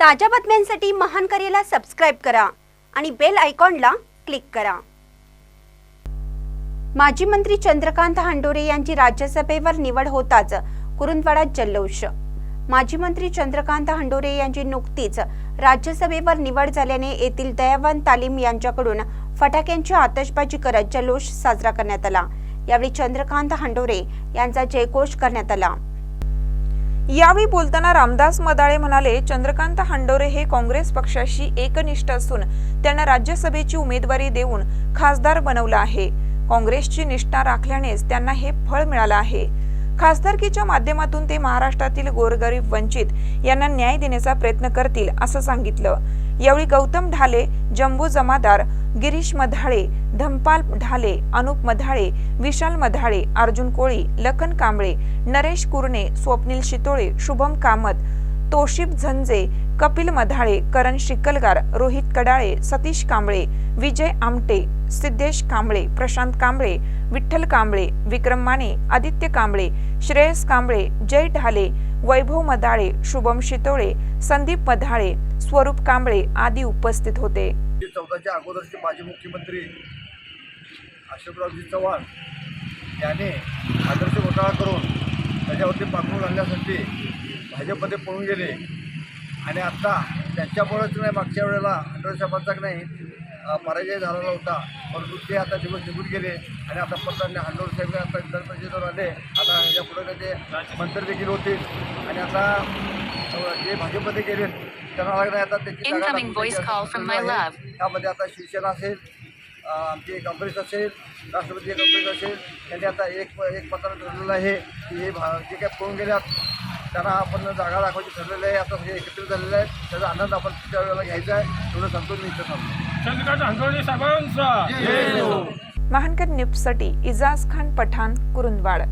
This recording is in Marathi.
ताज्या बातम्यांसाठी महान करेला सबस्क्राईब करा आणि बेल आयकॉनला क्लिक करा. माजी मंत्री चंद्रकांत हांडोरे यांची राज्यसभेवर निवड होताच कुरुंदवाडात जल्लोष. माजी मंत्री चंद्रकांत हांडोरे यांची नुकतीच राज्यसभेवर निवड झाल्याने येथील दयावान तालीम यांच्याकडून फटाक्यांची आतषबाजी करत जल्लोष साजरा करण्यात आला. यावेळी चंद्रकांत हांडोरे यांचा जयघोष करण्यात आला. यावेळी बोलताना रामदास मदाळे म्हणाले चंद्रकांत हांडोरे हे काँग्रेस पक्षाशी एकनिष्ठ असून त्यांना राज्यसभेची उमेदवारी देऊन खासदार बनवलं आहे. काँग्रेसची निष्ठा राखल्यानेच त्यांना हे फळ मिळालं आहे. खासदारकीच्या माध्यमातून ते महाराष्ट्रातील गोरगरीब वंचित यांना न्याय देण्याचा प्रयत्न करतील असं सांगितलं. यावेळी गौतम ढाले जम्बू जमादार गिरीश मधाळे धमपाल ढाले अनुप मधाळे विशाल मधाळे अर्जुन कोळी लखन कांबळे नरेश कुरणे स्वप्नील शितोळे शुभम कामत तोशिब झंजे कपिल मधाळे करण शिकलगार रोहित कडाळे सतीश कांबळे विजय आमटे सिद्धेश कांबळे प्रशांत कांबळे विठ्ठल कांबळे विक्रम माने आदित्य कांबळे श्रेयस कांबळे जय ढाले वैभव मधाळे शुभम शितोळे संदीप मधाळे स्वरूप कांबळे आदी उपस्थित होते. चौदाच्या अगोदरचे माजी मुख्यमंत्री अशोकरावजी चव्हाण याने आदर्श घोटाळा करून त्याच्यावरती पाठवून आणण्यासाठी भाजपमध्ये पळून गेले. आणि आता त्यांच्यामुळेच नाही मागच्या वेळेला आठवडे साहेबांचा नाही पराजय झालेला होता. परंतु ते आता दिवस निघून गेले आणि आता परत त्यांनी हांडोर साहेब आता विधान परिषदेवर आले. आता ह्याच्या पुढे ते मंत्री देखील होतील. आणि आता जे भाजपमध्ये गेले त्यांना लागणार आता त्याची. त्यामध्ये आता शिवसेना असेल आमची काँग्रेस असेल राष्ट्रवादी काँग्रेस असेल त्यांनी आता एक एक पत्र ठरलेलं आहे की हे भा जे काय पळून गेल्यात त्यांना आपण जागा दाखवायची ठरलेलं आहे आता सगळे एकत्रित झालेलं आहे त्याचा आनंद आपण त्या वेळेला घ्यायचा आहे थोडं संतोष मी इथं साहेबांचा महानकर न्यूजसाठी इजाज खान पठाण कुरुंदवाड